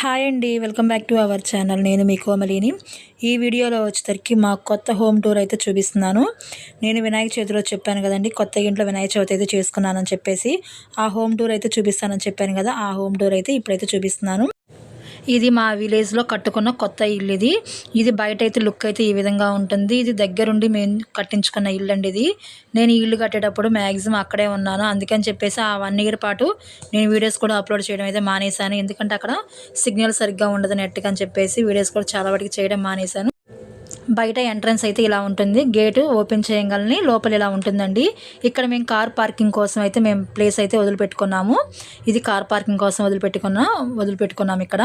Hi అండి welcome back to our channel నేను మీ కోమలిని. ఈ వీడియోలో వచ్చేసరికి మా కొత్త హోమ్ టూర్ అయితే చూపిస్తున్నాను. నేను వినాయక చవితిలో చెప్పాను కదండి కొత్త ఇంట్లో వినాయక చవితి అయితే చేసుకున్నానని చెప్పేసి ఆ హోమ్ టూర్ అయితే చూపిస్తానని చెప్పాను కదా ఆ హోమ్ టూర్ అయితే ఇప్పుడైతే చూపిస్తున్నాను. ఇది మా విలేజ్లో కట్టుకున్న కొత్త ఇల్లు ఇది. ఇది బయట అయితే లుక్ అయితే ఈ విధంగా ఉంటుంది. ఇది దగ్గరుండి మేము కట్టించుకున్న ఇల్లు అండి ఇది. నేను ఈ ఇల్లు కట్టేటప్పుడు మ్యాక్సిమం అక్కడే ఉన్నాను. అందుకని చెప్పేసి ఆ వన్ ఇయర్ పాటు నేను వీడియోస్ కూడా అప్లోడ్ చేయడం అయితే మానేశాను. ఎందుకంటే అక్కడ సిగ్నల్ సరిగ్గా ఉండదు నెట్గా అని చెప్పేసి వీడియోస్ కూడా చాలా వాటికి చేయడం మానేశాను. బయట ఎంట్రన్స్ అయితే ఇలా ఉంటుంది. గేటు ఓపెన్ చేయగలని లోపల ఇలా ఉంటుందండి. ఇక్కడ మేము కార్ పార్కింగ్ కోసం అయితే మేము ప్లేస్ అయితే వదిలిపెట్టుకున్నాము. ఇది కార్ పార్కింగ్ కోసం వదిలిపెట్టుకున్నా వదిలిపెట్టుకున్నాము ఇక్కడ.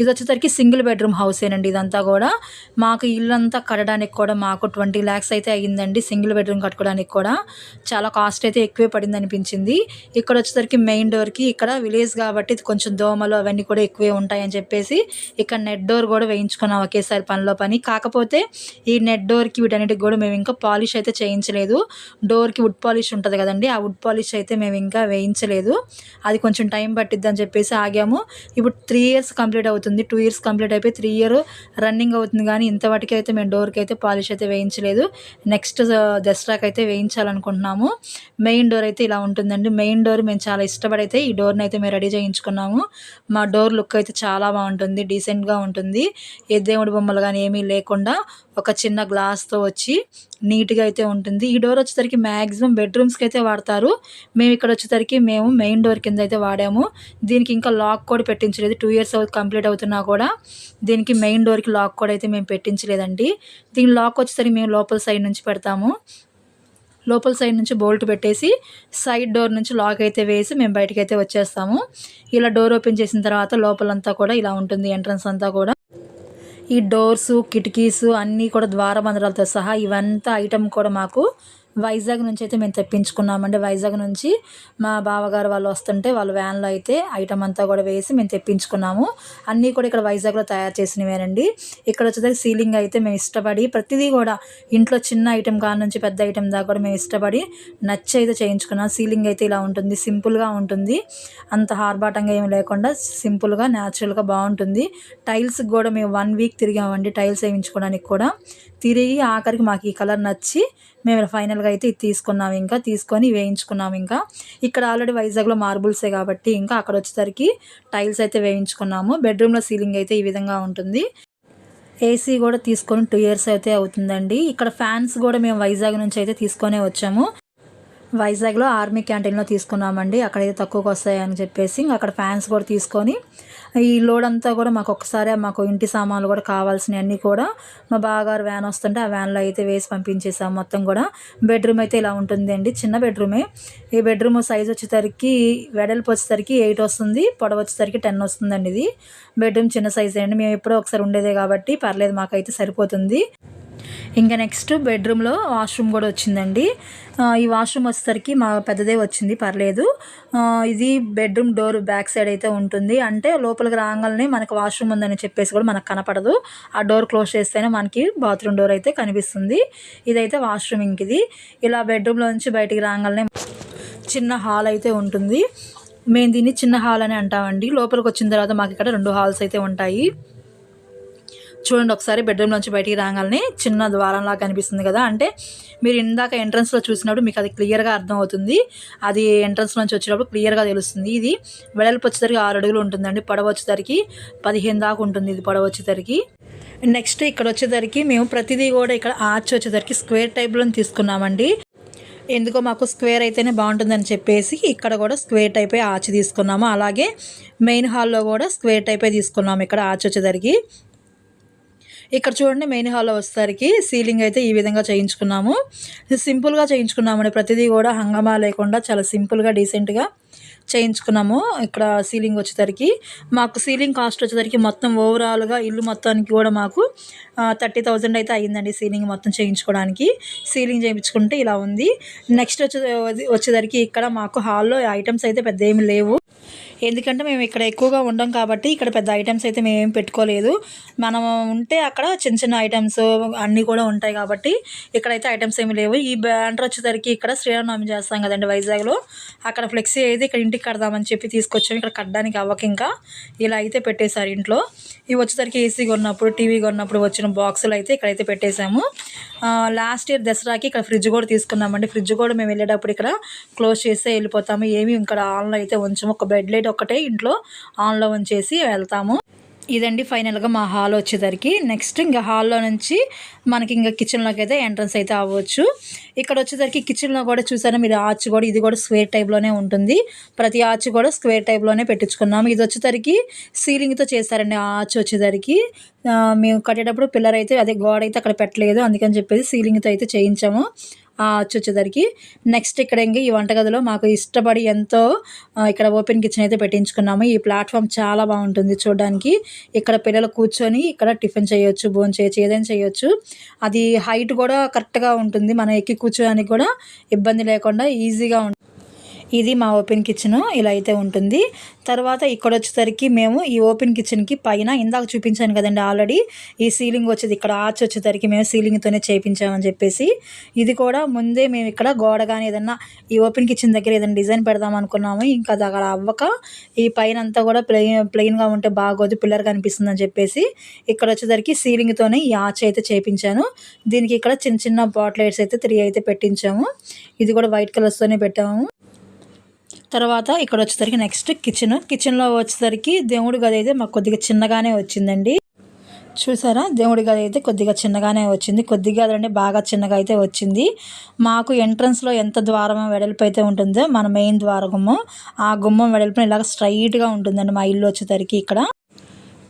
ఇది వచ్చేసరికి సింగిల్ బెడ్రూమ్ హౌసేనండి ఇదంతా కూడా. మాకు ఇల్లు అంతా కట్టడానికి కూడా మాకు ట్వంటీ ల్యాక్స్ అయితే అయ్యిందండి సింగిల్ బెడ్రూమ్ కట్టుకోవడానికి కూడా. చాలా కాస్ట్ అయితే ఎక్కువే పడింది అనిపించింది. ఇక్కడ వచ్చేసరికి మెయిన్ డోర్కి ఇక్కడ విలేజ్ కాబట్టి కొంచెం దోమలు అవన్నీ కూడా ఎక్కువే ఉంటాయని చెప్పేసి ఇక్కడ నెట్ డోర్ కూడా వేయించుకున్నాం ఒకేసారి పనిలో పని. కాకపోతే ఈ నెట్ డోర్కి వీటన్నిటికి కూడా మేము ఇంకా పాలిష్ అయితే చేయించలేదు. డోర్కి వుడ్ పాలిష్ ఉంటుంది కదండి ఆ వుడ్ పాలిష్ అయితే మేము ఇంకా వేయించలేదు. అది కొంచెం టైం పట్టిద్ది అని చెప్పేసి ఆగాము. ఇప్పుడు త్రీ ఇయర్స్ కంప్లీట్ అవుతుంది టూ ఇయర్స్ కంప్లీట్ అయిపోయి త్రీ ఇయర్ రన్నింగ్ అవుతుంది కానీ ఇంతవరకు అయితే మేము డోర్కి అయితే పాలిష్ అయితే వేయించలేదు. నెక్స్ట్ దసరాకి అయితే వేయించాలనుకుంటున్నాము. మెయిన్ డోర్ అయితే ఇలా ఉంటుందండి. మెయిన్ డోర్ మేము చాలా ఇష్టపడైతే ఈ డోర్ని అయితే మేము రెడీ చేయించుకున్నాము. మా డోర్ లుక్ అయితే చాలా బాగుంటుంది డీసెంట్గా ఉంటుంది. ఏ దేవుడి బొమ్మలు కానీ ఏమీ లేకుండా ఒక చిన్న గ్లాస్తో వచ్చి నీట్గా అయితే ఉంటుంది. ఈ డోర్ వచ్చేసరికి మ్యాక్సిమం బెడ్రూమ్స్కి అయితే వాడతారు. మేము ఇక్కడ వచ్చేసరికి మేము మెయిన్ డోర్ కింద అయితే వాడాము. దీనికి ఇంకా లాక్ కూడా పెట్టించలేదు. టూ ఇయర్స్ కంప్లీట్ అవుతున్నా కూడా దీనికి మెయిన్ డోర్కి లాక్ కూడా అయితే మేము పెట్టించలేదండి. దీని లాక్ వచ్చేసరికి మేము లోపల సైడ్ నుంచి పెడతాము. లోపల సైడ్ నుంచి బోల్ట్ పెట్టేసి సైడ్ డోర్ నుంచి లాక్ అయితే వేసి మేము బయటకైతే అయితే వచ్చేస్తాము. ఇలా డోర్ ఓపెన్ చేసిన తర్వాత లోపలంతా కూడా ఇలా ఉంటుంది. ఎంట్రన్స్ అంతా కూడా. ఈ డోర్స్ కిటికీస్ అన్నీ కూడా ద్వారబంధరాలతో సహా ఇవంతా ఐటమ్ కూడా మాకు వైజాగ్ నుంచి అయితే మేము తెప్పించుకున్నామండి. వైజాగ్ నుంచి మా బావగారు వాళ్ళు వస్తుంటే వాళ్ళు వ్యాన్లో అయితే ఐటమ్ అంతా కూడా వేసి మేము తెప్పించుకున్నాము. అన్నీ కూడా ఇక్కడ వైజాగ్లో తయారు చేసినవేనండి. ఇక్కడ వచ్చేసరికి సీలింగ్ అయితే మేము ఇష్టపడి ప్రతిదీ కూడా ఇంట్లో చిన్న ఐటెం కాడ నుంచి పెద్ద ఐటెం దాకా కూడా మేము ఇష్టపడి నచ్చి అయితే చేయించుకున్నాం. సీలింగ్ అయితే ఇలా ఉంటుంది సింపుల్గా ఉంటుంది. అంత హార్బాటంగా ఏమి లేకుండా సింపుల్గా న్యాచురల్గా బాగుంటుంది. టైల్స్కి కూడా మేము వన్ వీక్ తిరిగామండి టైల్స్ వేయించుకోవడానికి కూడా. తిరిగి ఆఖరికి మాకు ఈ కలర్ నచ్చి మేము ఫైనల్గా అయితే ఇది తీసుకున్నాం ఇంకా తీసుకొని వేయించుకున్నాం ఇంకా. ఇక్కడ ఆల్రెడీ వైజాగ్లో మార్బుల్సే కాబట్టి ఇంకా అక్కడ వచ్చేసరికి టైల్స్ అయితే వేయించుకున్నాము. బెడ్రూమ్లో సీలింగ్ అయితే ఈ విధంగా ఉంటుంది. ఏసీ కూడా తీసుకొని టూ ఇయర్స్ అయితే అవుతుందండి. ఇక్కడ ఫ్యాన్స్ కూడా మేము వైజాగ్ నుంచి అయితే తీసుకొనే వచ్చాము. వైజాగ్లో ఆర్మీ క్యాంటీన్లో తీసుకున్నామండి. అక్కడైతే తక్కువకి వస్తాయని చెప్పేసి అక్కడ ఫ్యాన్స్ కూడా తీసుకొని ఈ లోడ్ అంతా కూడా మాకు ఒకసారి మాకు ఇంటి సామాన్లు కూడా కావాల్సినవన్నీ కూడా మా బాగారు వ్యాన్ వస్తుంటే ఆ వ్యాన్లో అయితే వేసి పంపించేసాం మొత్తం కూడా. బెడ్రూమ్ అయితే ఇలా ఉంటుందండి చిన్న బెడ్రూమే. ఈ బెడ్రూమ్ సైజ్ వచ్చేసరికి వెడల్పు వచ్చేసరికి ఎయిట్ వస్తుంది పొడవ వచ్చేసరికి టెన్ వస్తుందండి ఇది. బెడ్రూమ్ చిన్న సైజ్ అండి మేము ఎప్పుడో ఒకసారి ఉండేదే కాబట్టి పర్లేదు మాకైతే సరిపోతుంది. ఇంకా నెక్స్ట్ బెడ్రూమ్లో వాష్రూమ్ కూడా వచ్చిందండి. ఈ వాష్రూమ్ వచ్చేసరికి మా పెద్దదే వచ్చింది పర్లేదు. ఇది బెడ్రూమ్ డోర్ బ్యాక్ సైడ్ అయితే ఉంటుంది. అంటే లోపలికి రాగానే మనకు వాష్రూమ్ ఉందని చెప్పేసి కూడా మనకు కనపడదు. ఆ డోర్ క్లోజ్ చేస్తేనే మనకి బాత్రూమ్ డోర్ అయితే కనిపిస్తుంది. ఇదైతే వాష్రూమ్ ఇంక ఇది. ఇలా బెడ్రూమ్లో నుంచి బయటికి రాగానే చిన్న హాల్ అయితే ఉంటుంది. మేము దీన్ని చిన్న హాల్ అని అంటామండి. లోపలికి వచ్చిన తర్వాత మాకు ఇక్కడ రెండు హాల్స్ అయితే ఉంటాయి. చూడండి ఒకసారి బెడ్రూమ్ నుంచి బయటికి రాగానే చిన్న ద్వారంలా కనిపిస్తుంది కదా. అంటే మీరు ఇందాక ఎంట్రన్స్లో చూసినప్పుడు మీకు అది క్లియర్గా అర్థమవుతుంది. అది ఎంట్రన్స్ నుంచి వచ్చినప్పుడు క్లియర్గా తెలుస్తుంది. ఇది వెడల్పు వచ్చేసరికి ఆరు అడుగులు ఉంటుందండి. పొడవ వచ్చేసరికి పదిహేను దాకా ఉంటుంది ఇది పొడవ వచ్చేసరికి. నెక్స్ట్ ఇక్కడ వచ్చేసరికి మేము ప్రతిదీ కూడా ఇక్కడ ఆర్చ్ వచ్చేసరికి స్క్వేర్ టైప్లో తీసుకున్నామండి. ఎందుకో మాకు స్క్వేర్ అయితేనే బాగుంటుందని చెప్పేసి ఇక్కడ కూడా స్క్వేర్ టైపే ఆర్చ్ తీసుకున్నాము. అలాగే మెయిన్ హాల్లో కూడా స్క్వేర్ టైపే తీసుకున్నాము ఇక్కడ ఆర్చ్ వచ్చేసరికి. ఇక్కడ చూడండి మెయిన్ హాల్లో వచ్చేసరికి సీలింగ్ అయితే ఈ విధంగా చేయించుకున్నాము. సింపుల్గా చేయించుకున్నామండి. ప్రతిదీ కూడా హంగమా లేకుండా చాలా సింపుల్గా డీసెంట్గా చేయించుకున్నాము ఇక్కడ సీలింగ్ వచ్చేసరికి. మాకు సీలింగ్ కాస్ట్ వచ్చేసరికి మొత్తం ఓవరాల్గా ఇల్లు మొత్తానికి కూడా మాకు థర్టీ థౌజండ్ అయితే అయ్యిందండి సీలింగ్ మొత్తం చేయించుకోవడానికి. సీలింగ్ చేయించుకుంటే ఇలా ఉంది. నెక్స్ట్ వచ్చే వచ్చేసరికి ఇక్కడ మాకు హాల్లో ఐటమ్స్ అయితే పెద్ద ఏమి లేవు. ఎందుకంటే మేము ఇక్కడ ఎక్కువగా ఉండం కాబట్టి ఇక్కడ పెద్ద ఐటమ్స్ అయితే మేము పెట్టుకోలేదు. మనం ఉంటే అక్కడ చిన్న చిన్న ఐటమ్స్ అన్నీ కూడా ఉంటాయి కాబట్టి ఇక్కడైతే ఐటమ్స్ ఏమి లేవు. ఈ బ్యాండర్ వచ్చేసరికి ఇక్కడ శ్రీరామనవమి చేస్తాం కదండి వైజాగ్లో. అక్కడ ఫ్లెక్సీ అయితే ఇక్కడ ఇంటికి కడదామని చెప్పి తీసుకొచ్చాము ఇక్కడ కట్టడానికి అవ్వక ఇంకా ఇలా అయితే పెట్టేశారు ఇంట్లో. ఇవి వచ్చేసరికి ఏసీ కొన్నప్పుడు టీవీ కొన్నప్పుడు వచ్చిన బాక్సులు అయితే ఇక్కడైతే పెట్టేశాము. లాస్ట్ ఇయర్ దసరాకి ఇక్కడ ఫ్రిడ్జ్ కూడా తీసుకున్నామండి. ఫ్రిడ్జ్ కూడా మేము వెళ్ళేటప్పుడు ఇక్కడ క్లోజ్ చేస్తే వెళ్ళిపోతాము. ఏమి ఇక్కడ ఆన్లో అయితే ఉంచము. ఒక బెడ్ లైట్ ఒక్కటే ఇంట్లో ఆన్లో ఉంచేసి వెళ్తాము. ఇదండి ఫైనల్గా మా హాల్ వచ్చేసరికి. నెక్స్ట్ ఇంకా హాల్లో నుంచి మనకి ఇంకా కిచెన్లోకి అయితే ఎంట్రన్స్ అయితే అవ్వచ్చు. ఇక్కడ వచ్చేసరికి కిచెన్లో కూడా చూసారా మీరు ఆర్చ్ కూడా ఇది కూడా స్క్వేర్ టైప్లోనే ఉంటుంది. ప్రతి ఆర్చ్ కూడా స్క్వేర్ టైప్లోనే పెట్టించుకున్నాము. ఇది వచ్చేసరికి సీలింగ్తో చేస్తారండి ఆ ఆర్చ్ వచ్చేసరికి. మేము కట్టేటప్పుడు పిల్లర్ అయితే అదే గోడ అయితే అక్కడ పెట్టలేదు. అందుకని చెప్పేసి సీలింగ్తో అయితే చేయించాము. వచ్చేసరికి నెక్స్ట్ ఇక్కడ ఇంకా ఈ వంటగదిలో మాకు ఇష్టపడి ఎంతో ఇక్కడ ఓపెన్ కిచెన్ అయితే పెట్టించుకున్నాము. ఈ ప్లాట్ఫామ్ చాలా బాగుంటుంది చూడడానికి. ఇక్కడ పిల్లలు కూర్చొని ఇక్కడ టిఫిన్ చేయొచ్చు భోజనం చేయొచ్చు ఏదైనా చేయొచ్చు. అది హైట్ కూడా కరెక్ట్గా ఉంటుంది. మనం ఎక్కి కూర్చోడానికి కూడా ఇబ్బంది లేకుండా ఈజీగా ఉంటుంది ఇది మా ఓపెన్ కిచెన్ ఇలా అయితే ఉంటుంది. తర్వాత ఇక్కడ వచ్చేసరికి మేము ఈ ఓపెన్ కిచెన్కి పైన ఇందాక చూపించాను కదండి ఆల్రెడీ ఈ సీలింగ్ వచ్చేది ఇక్కడ ఆర్చ్ వచ్చేసరికి మేము సీలింగ్తోనే చేయించామని చెప్పేసి. ఇది కూడా ముందే మేము ఇక్కడ గోడ కానీ ఏదన్నా ఈ ఓపెన్ కిచెన్ దగ్గర ఏదైనా డిజైన్ పెడదాం అనుకున్నాము. ఇంకా అది అక్కడ అవ్వక ఈ పైన అంతా కూడా ప్లెయిన్ ప్లెయిన్గా ఉంటే బాగోదు పిల్లర్ కనిపిస్తుందని చెప్పేసి ఇక్కడ వచ్చేసరికి సీలింగ్తోనే ఈ ఆర్చ్ అయితే చేయించాను దీనికి ఇక్కడ చిన్న చిన్న బాట్లైట్స్ అయితే త్రీ అయితే పెట్టించాము. ఇది కూడా వైట్ కలర్స్తోనే పెట్టాము. తర్వాత ఇక్కడ వచ్చేసరికి నెక్స్ట్ కిచెన్ కిచెన్లో వచ్చేసరికి దేవుడి గది అయితే మాకు కొద్దిగా చిన్నగానే వచ్చిందండి. చూసారా? దేవుడి గది అయితే కొద్దిగా చిన్నగానే వచ్చింది. కొద్దిగా అంటే బాగా చిన్నగా అయితే వచ్చింది. మాకు ఎంట్రన్స్లో ఎంత ద్వారం వెడల్పు అయితే ఉంటుందో మన మెయిన్ ద్వారగుమ్మం ఆ గుమ్మం వెడల్పున ఇలాగ స్ట్రైట్గా ఉంటుందండి మా ఇల్లు వచ్చేసరికి ఇక్కడ.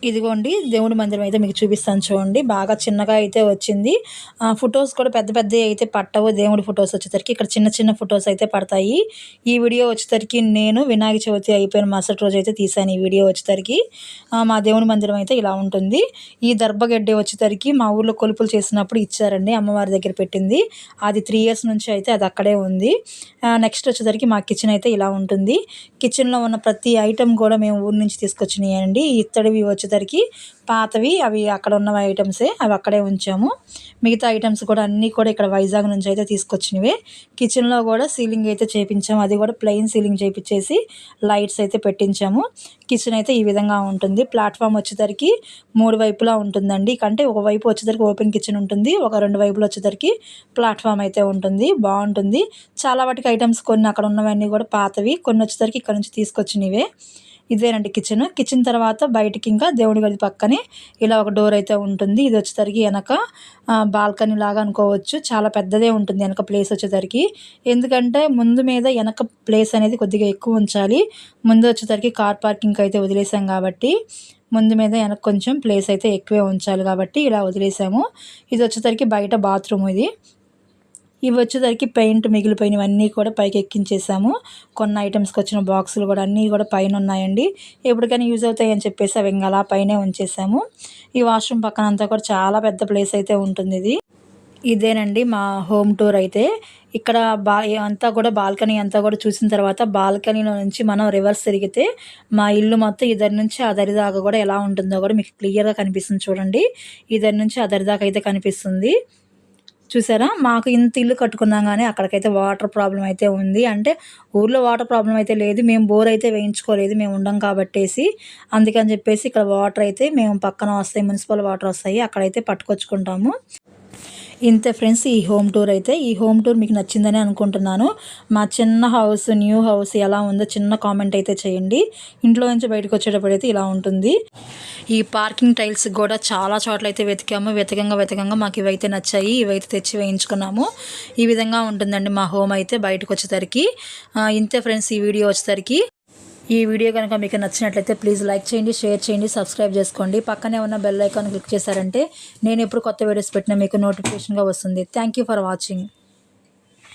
ఇదిగోండి దేవుడి మందిరం అయితే మీకు చూపిస్తాను చూడండి. బాగా చిన్నగా అయితే వచ్చింది. ఫొటోస్ కూడా పెద్ద పెద్ద అయితే పట్టవు. దేవుడి ఫొటోస్ వచ్చేసరికి ఇక్కడ చిన్న చిన్న ఫొటోస్ అయితే పడతాయి. ఈ వీడియో వచ్చేసరికి నేను వినాయక చవితి అయిపోయిన మరుసటి రోజు అయితే తీసాను ఈ వీడియో వచ్చేసరికి. మా దేవుడి మందిరం అయితే ఇలా ఉంటుంది. ఈ దర్భగడ్డి వచ్చేసరికి మా ఊర్లో కొలుపులు చేసినప్పుడు ఇచ్చారండి. అమ్మవారి దగ్గర పెట్టింది. అది త్రీ ఇయర్స్ నుంచి అయితే అది అక్కడే ఉంది. నెక్స్ట్ వచ్చేసరికి మా కిచెన్ అయితే ఇలా ఉంటుంది. కిచెన్లో ఉన్న ప్రతి ఐటెం కూడా మేము ఊరి నుంచి తీసుకొచ్చినాయి అండి ఇత్తడివి వచ్చి వచ్చేసరికి పాతవి అవి అక్కడ ఉన్న ఐటమ్సే అవి అక్కడే ఉంచాము. మిగతా ఐటమ్స్ కూడా అన్నీ కూడా ఇక్కడ వైజాగ్ నుంచి అయితే తీసుకొచ్చినవే. కిచెన్లో కూడా సీలింగ్ అయితే చేయించాము అది కూడా ప్లెయిన్ సీలింగ్ చేయించేసి లైట్స్ అయితే పెట్టించాము. కిచెన్ అయితే ఈ విధంగా ఉంటుంది. ప్లాట్ఫామ్ వచ్చేసరికి మూడు వైపులా ఉంటుందండి. అంటే ఒక వైపు వచ్చేసరికి ఓపెన్ కిచెన్ ఉంటుంది. ఒక రెండు వైపులు వచ్చేసరికి ప్లాట్ఫామ్ అయితే ఉంటుంది. బాగుంటుంది. చాలా వాటికి ఐటమ్స్ కొన్ని అక్కడ ఉన్నవన్నీ కూడా పాతవి. కొన్ని వచ్చేసరికి ఇక్కడ నుంచి తీసుకొచ్చినవే. ఇదేనండి కిచెన్ కిచెన్ తర్వాత బయటికి ఇంకా దేవుడి గది పక్కనే ఇలా ఒక డోర్ అయితే ఉంటుంది. ఇది వచ్చేసరికి వెనక బాల్కనీ లాగా అనుకోవచ్చు. చాలా పెద్దదే ఉంటుంది వెనక ప్లేస్ వచ్చేసరికి. ఎందుకంటే ముందు మీద వెనక ప్లేస్ అనేది కొద్దిగా ఎక్కువ ఉంచాలి. ముందు వచ్చేసరికి కార్ పార్కింగ్ అయితే వదిలేసాం కాబట్టి ముందు మీద వెనక కొంచెం ప్లేస్ అయితే ఎక్కువే ఉంచాలి కాబట్టి ఇలా వదిలేసాము. ఇది వచ్చేసరికి బయట బాత్రూమ్ ఇది. ఇవి వచ్చేసరికి పెయింట్ మిగిలిపోయినవన్నీ కూడా పైకి ఎక్కించేసాము. కొన్ని ఐటమ్స్కి వచ్చిన బాక్సులు కూడా అన్నీ కూడా పైన ఉన్నాయండి. ఎప్పటికైనా యూజ్ అవుతాయని చెప్పేసి అవి ఇంకా అలా పైనే ఉంచేసాము. ఈ వాష్రూమ్ పక్కన అంతా కూడా చాలా పెద్ద ప్లేస్ అయితే ఉంటుంది ఇది. ఇదేనండి మా హోమ్ టూర్ అయితే. ఇక్కడ బా అంతా కూడా బాల్కనీ అంతా కూడా చూసిన తర్వాత బాల్కనీలో నుంచి మనం రివర్స్ తిరిగితే మా ఇల్లు మొత్తం ఇద్దరి నుంచి అదరి దాకా కూడా ఎలా ఉంటుందో కూడా మీకు క్లియర్గా కనిపిస్తుంది చూడండి. ఇద్దరి నుంచి అదరి దాకా అయితే కనిపిస్తుంది. చూసారా? మాకు ఇంత ఇల్లు కట్టుకున్నాం కానీ అక్కడికైతే వాటర్ ప్రాబ్లం అయితే ఉంది. అంటే ఊర్లో వాటర్ ప్రాబ్లం అయితే లేదు. మేము బోర్ అయితే వేయించుకోలేదు. మేము ఉండం కాబట్టేసి అందుకని చెప్పేసి ఇక్కడ వాటర్ అయితే మేము పక్కన వస్తాయి. మున్సిపల్ వాటర్ వస్తాయి. అక్కడైతే పట్టుకొచ్చుకుంటాము. ఇంత ఫ్రెండ్స్ ఈ హోమ్ టూర్ అయితే ఈ హోమ్ టూర్ మీకు నచ్చిందని అనుకుంటున్నాను. మా చిన్న హౌస్ న్యూ హౌస్ ఎలా ఉందో చిన్న కామెంట్ అయితే చేయండి. ఇంట్లో నుంచి బయటకు వచ్చేటప్పుడు అయితే ఇలా ఉంటుంది. ఈ పార్కింగ్ టైల్స్ కూడా చాలా చోట్ల అయితే వెతికాము. వెతకంగా వెతకంగా మాకు ఇవైతే నచ్చాయి. ఇవైతే తెచ్చి వేయించుకున్నాము. ఈ విధంగా ఉంటుందండి మా హోమ్ అయితే బయటకు వచ్చేసరికి. ఇంతే ఫ్రెండ్స్ ఈ వీడియో వచ్చేసరికి. ఈ వీడియో కనుక మీకు నచ్చినట్లయితే ప్లీజ్ లైక్ చేయండి షేర్ చేయండి సబ్స్క్రైబ్ చేసుకోండి. పక్కనే ఉన్న బెల్ ఐకాన్ క్లిక్ చేశారంటే నేను ఎప్పుడు కొత్త వీడియోస్ పెట్టినా మీకు నోటిఫికేషన్గా వస్తుంది. Thank for watching